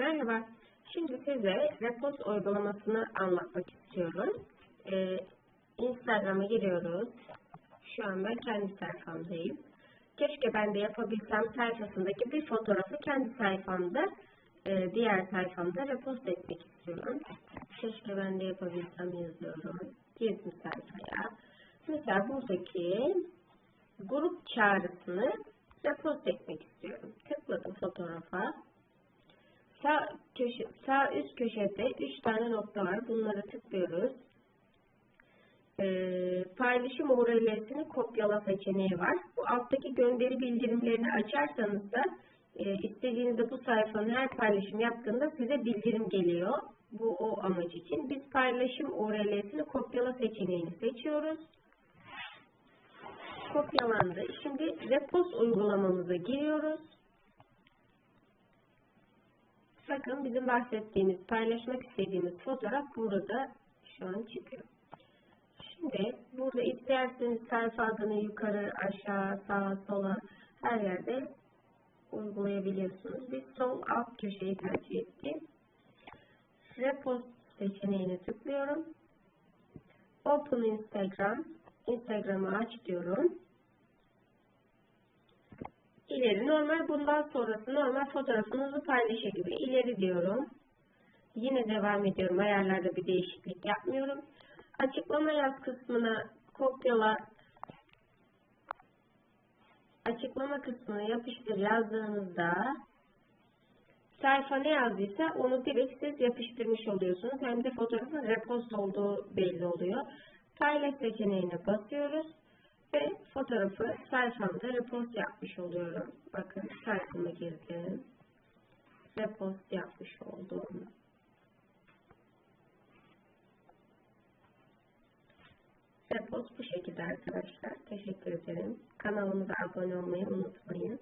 Merhaba. Şimdi size repost uygulamasını anlatmak istiyorum. Ee, Instagram'a giriyoruz. Şu an ben kendi sayfamdayım. Keşke ben de yapabilsem sayfasındaki bir fotoğrafı kendi sayfamda, e, diğer sayfamda repost etmek istiyorum. Keşke ben de yapabilsem yazıyorum. Girdim sayfaya. Mesela buradaki grup çağrısını repost etmek istiyorum. Tıkladım fotoğrafa. Sağ, köşe, sağ üst köşede 3 tane nokta var. Bunlara tıklıyoruz. Ee, paylaşım URL'sini kopyala seçeneği var. Bu alttaki gönderi bildirimlerini açarsanız da e, istediğinizde bu sayfanın her paylaşım yaptığında size bildirim geliyor. Bu o amaç için. Biz paylaşım URL'sini kopyala seçeneğini seçiyoruz. Kopyalandı. Şimdi repost uygulamamıza giriyoruz. Bakın bizim bahsettiğimiz, paylaşmak istediğimiz fotoğraf burada şu an çıkıyor. Şimdi burada isterseniz sayfa adını yukarı, aşağı, sağa, sola her yerde uygulayabiliyorsunuz. Biz sol alt köşeyi tercih ettim. Repost seçeneğine tıklıyorum. Open Instagram. Instagram'ı aç diyorum. İleri normal bundan sonrası normal fotoğrafınızı paylaşır gibi. İleri diyorum. Yine devam ediyorum. Ayarlarda bir değişiklik yapmıyorum. Açıklama yaz kısmına kopyala açıklama kısmına yapıştır yazdığınızda sayfa ne yazdıysa onu direkt siz yapıştırmış oluyorsunuz. Hem de fotoğrafın repost olduğu belli oluyor. Paylaş seçeneğine basıyoruz fotoğrafı sayfamda repost yapmış oluyorum. Bakın sayfama girdim. Repost yapmış oldum. Repost bu şekilde arkadaşlar. Teşekkür ederim. Kanalımıza abone olmayı unutmayın.